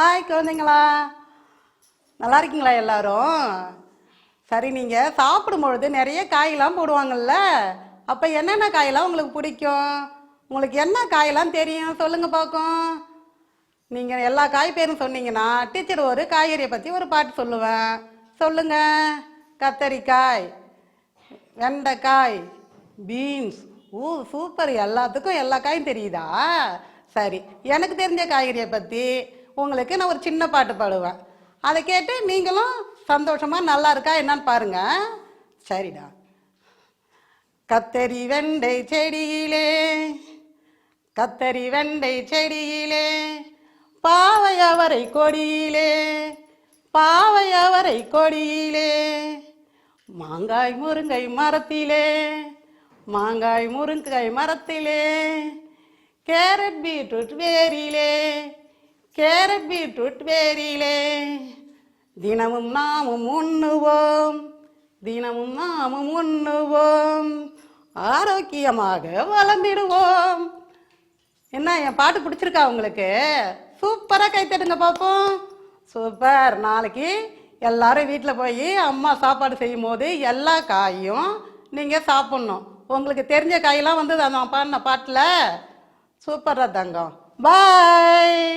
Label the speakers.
Speaker 1: Hi குழந்தைங்களா. நல்லா இருக்கீங்களா எல்லாரும்? சரி நீங்கள் சாப்பிடும்பொழுது நிறைய காயெல்லாம் போடுவாங்கல்ல. அப்போ என்னென்ன காயெல்லாம் உங்களுக்கு பிடிக்கும்? உங்களுக்கு என்ன காயெல்லாம் தெரியும்? சொல்லுங்கள் பார்க்கும் நீங்கள் எல்லா காய் பேரும் சொன்னீங்கன்னா டீச்சர் ஒரு காய்கறியை பற்றி ஒரு பாட்டு சொல்லுவேன். சொல்லுங்கள் கத்தரிக்காய் வெண்டைக்காய் பீன்ஸ். ஊ சூப்பர். எல்லாத்துக்கும் எல்லா காயும் தெரியுதா? சரி எனக்கு தெரிஞ்ச காய்கறியை பற்றி உங்களுக்கு நான் ஒரு சின்ன பாட்டு பாடுவேன். அதை கேட்டு நீங்களும் சந்தோஷமாக நல்லா இருக்கா என்னன்னு பாருங்க. சரிடா. கத்தரி வெண்டை செடியிலே கத்தரி வெண்டை செடியிலே பாவை அவரை கொடியிலே பாவை அவரை கொடியிலே மாங்காய் முருங்கை மரத்திலே மாங்காய் முருங்கை மரத்திலே கேரட் பீட்ரூட் வேரிலே கேரட் பீட்ரூட் வேரியிலே தினமும் நாமும் உண்ணுவோம். தினமும் நாமும் உண்ணுவோம். ஆரோக்கியமாக வளர்ந்திடுவோம். என்ன என் பாட்டு பிடிச்சிருக்கா உங்களுக்கு? சூப்பராக கை தட்டுங்க பார்ப்போம் சூப்பர். நாளைக்கு எல்லாரும் வீட்டில் போய் அம்மா சாப்பாடு செய்யும் போது எல்லா காயும் நீங்கள் சாப்பிட்ணும். உங்களுக்கு தெரிஞ்ச காயெல்லாம் வந்து அந்த பாடின பாட்டில். சூப்பராக தங்கம். பாய்